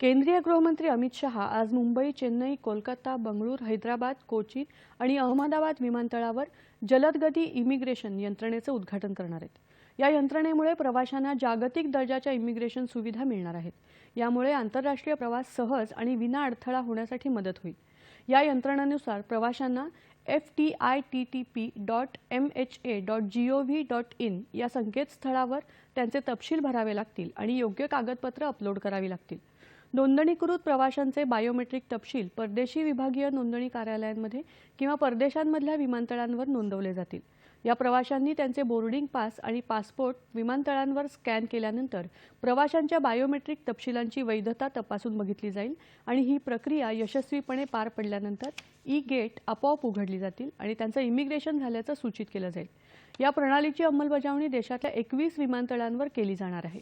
केंद्रीय गृहमंत्री अमित शहा आज मुंबई चेन्नई कोलकाता बंगळूर हैदराबाद कोची आणि अहमदाबाद विमानतळावर जलदगती इमिग्रेशन यंत्रणेचं उद्घाटन करणार आहेत. या यंत्रणेमुळे प्रवाशांना जागतिक दर्जाच्या इमिग्रेशन सुविधा मिळणार आहेत. यामुळे आंतरराष्ट्रीय प्रवास सहज आणि विना अडथळा होण्यासाठी मदत होईल. या यंत्रणेनुसार प्रवाशांना F T I T T P dot M H A dot G O V dot in या संकेतस्थळावर त्यांचे तपशील भरावे लागतील आणि योग्य कागदपत्र अपलोड करावी लागतील. नोंदणीकृत प्रवाशांचे बायोमेट्रिक तपशील परदेशी विभागीय नोंदणी कार्यालयांमध्ये किंवा परदेशांमधल्या विमानतळांवर नोंदवले जातील. या प्रवाशांनी त्यांचे बोर्डिंग पास आणि पासपोर्ट विमानतळांवर स्कॅन केल्यानंतर प्रवाशांच्या बायोमेट्रिक तपशिलांची वैधता तपासून बघितली जाईल आणि ही प्रक्रिया यशस्वीपणे पार पडल्यानंतर ई गेट आपोआप उघडली जातील आणि त्यांचं इमिग्रेशन झाल्याचं सूचित केलं जाईल. या प्रणालीची अंमलबजावणी देशातल्या एकवीस विमानतळांवर केली जाणार आहे.